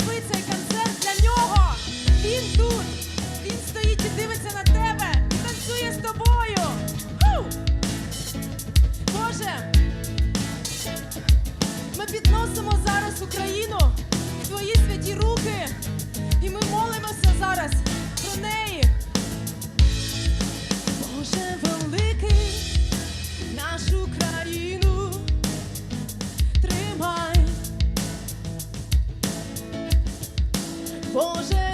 зроби концерт для нього. Він тут. Він стоїть і дивиться на тебе. Танцює з тобою. Боже. Ми підносимо зараз Україну в твої святі руки. І ми молимося зараз про неї. Боже.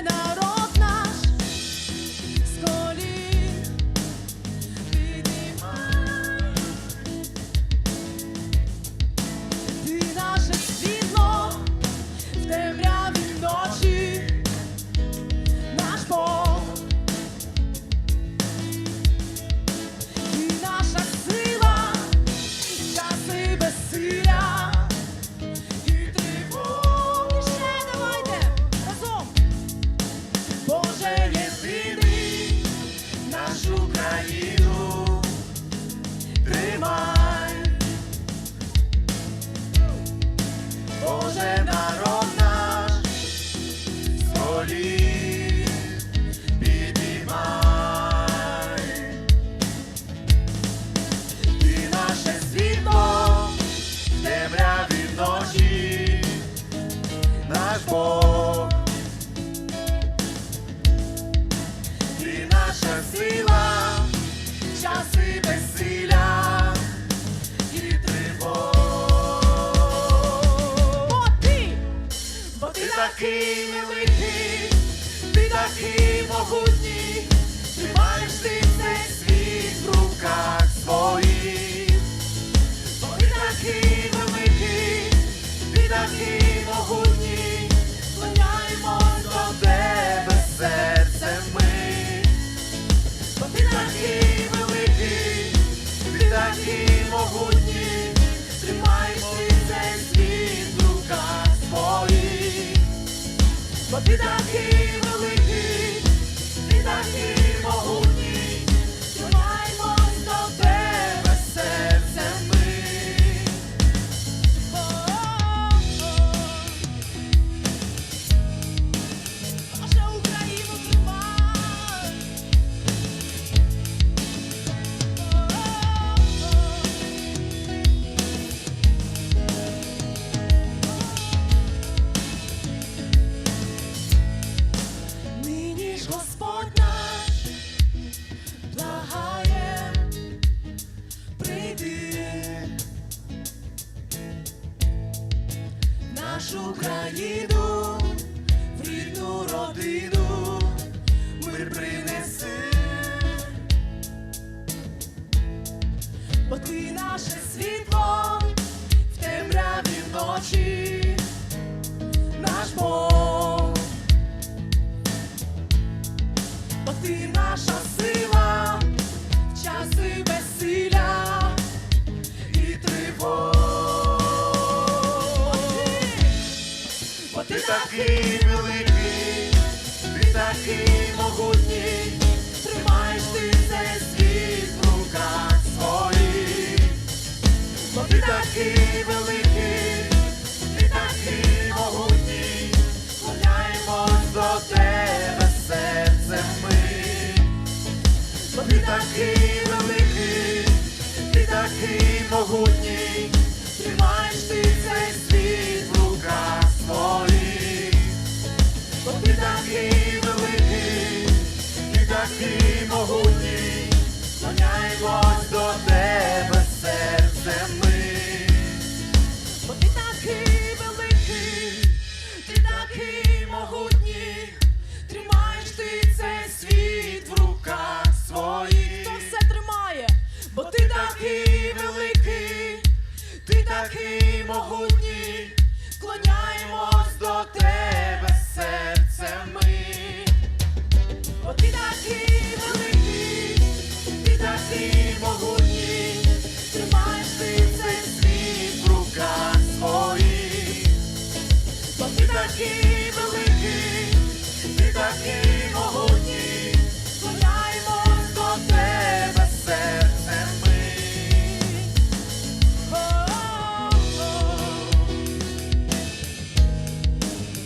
наш Бог, ти наша сила, часи безсилля і тривог. Бо ти, бо. vida aqui. такий великий, ти такий могутній, тримаєш ти цей світ в руках своїх, бо ти такий великий, ти такий могутній, склоняємось до тебе серце ми, бо ти такий великий, ти такий могутній. ти такий великий, ти такий.